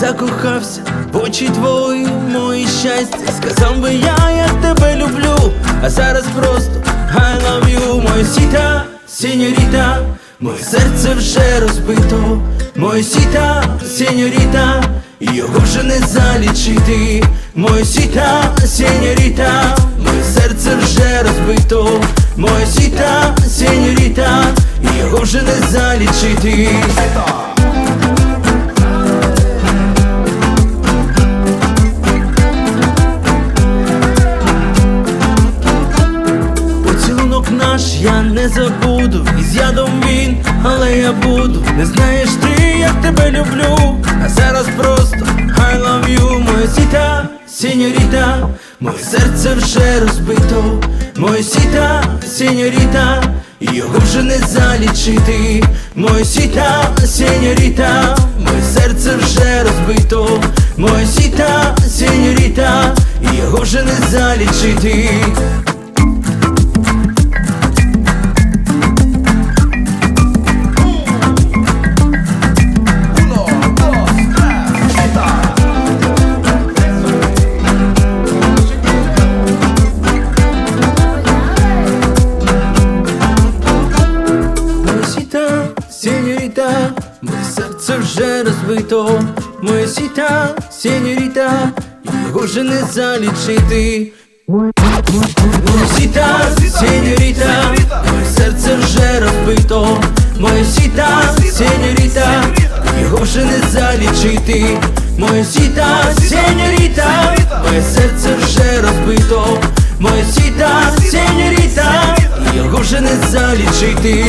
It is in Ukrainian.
закохався в очі твої, мої щастя. Сказав би я, як тебе люблю, а зараз просто I love you, моя сіта, сеньоріта, моє серце вже розбито, моя сіта, сеньоріта, його вже не залічити, моя сіта, сеньоріта, моє серце вже розбито, моя сіта, сеньоріта, його вже не залічити. Забуду, із ядом він, але я буду. Не знаєш ти, як тебе люблю, а зараз просто I love you, моя сіта, сеньоріта, моє серце вже розбито, моя сіта, сеньоріта, його вже не залічити, моя сіта, сеньоріта, моє серце вже розбито, моя сіта, сеньоріта, його вже не залічити. вже розбито, моє сіта, його вже не залічити. Моє сіта, сеньоріта, моє серце вже розбито, моє сіта, сеньоріта, його вже не залічити. Моє сіта, сеньоріта, моє серце вже розбито, моє сіта, сеньоріта, його вже не залічити.